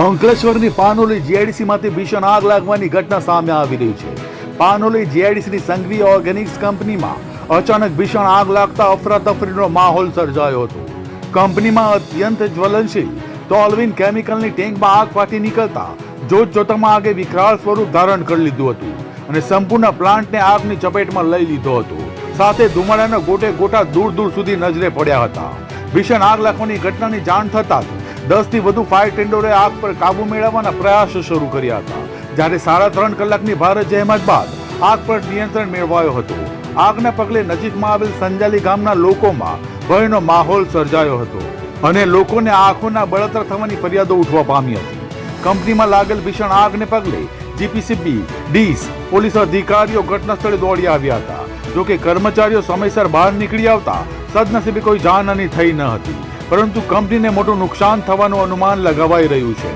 અંકલેશ્વરની પાનોલી જીઆઈડીસીમાંથી ભીષણ આગ લાગવાની ઘટના સામે આવી રહી છે. પાનોલી જીઆઈડીસીની સંઘવી ઓર્ગેનિક્સ કંપનીમાં અચાનક ભીષણ આગ લાગતા અફરાતફરીનો માહોલ સર્જાયો હતો. કંપનીમાં અત્યંત જ્વલનશીલ ટોલવિન કેમિકલની ટેન્કમાં આગ ફાટી નીકળતા જોત જોતામાં આગે વિકરાળ સ્વરૂપ ધારણ કરી લીધું હતું અને સંપૂર્ણ પ્લાન્ટને આગની ચપેટમાં લઈ લીધો હતો. સાથે ધુમાડાના ગોટે ગોટા દૂર દૂર સુધી નજરે પડ્યા હતા. ભીષણ આગ લાગવાની ઘટનાની જાણ થતાં દસથી વધુ ફાયર ટેન્ડરોએ આગ પર કાબુ મેળવવાના પ્રયાસો શરૂ કર્યા હતા. જ્યારે સાડા ત્રણ કલાકની ભારે જહેમત બાદ આગ પર નિયંત્રણ મેળવાયો હતો. આગના પગલે નજીકમાં આવેલ સંજાલી ગામના લોકોમાં ભયનો માહોલ સર્જાયો હતો અને લોકોને આંખોના બળતર થવાની ફરિયાદો ઉઠવા પામી હતી. કંપનીમાં લાગેલ ભીષણ આગને પગલે જીપીસીબી, ડીસ, પોલીસ અધિકારીઓ ઘટના સ્થળે દોડી આવ્યા હતા. જોકે કર્મચારીઓ સમયસર બહાર નીકળી આવતા સદનસીબે કોઈ જાનહાની થઈ ન હતી. પરંતુ કંપનીને મોટું નુકસાન થવાનું અનુમાન લગાવાઈ રહ્યું છે.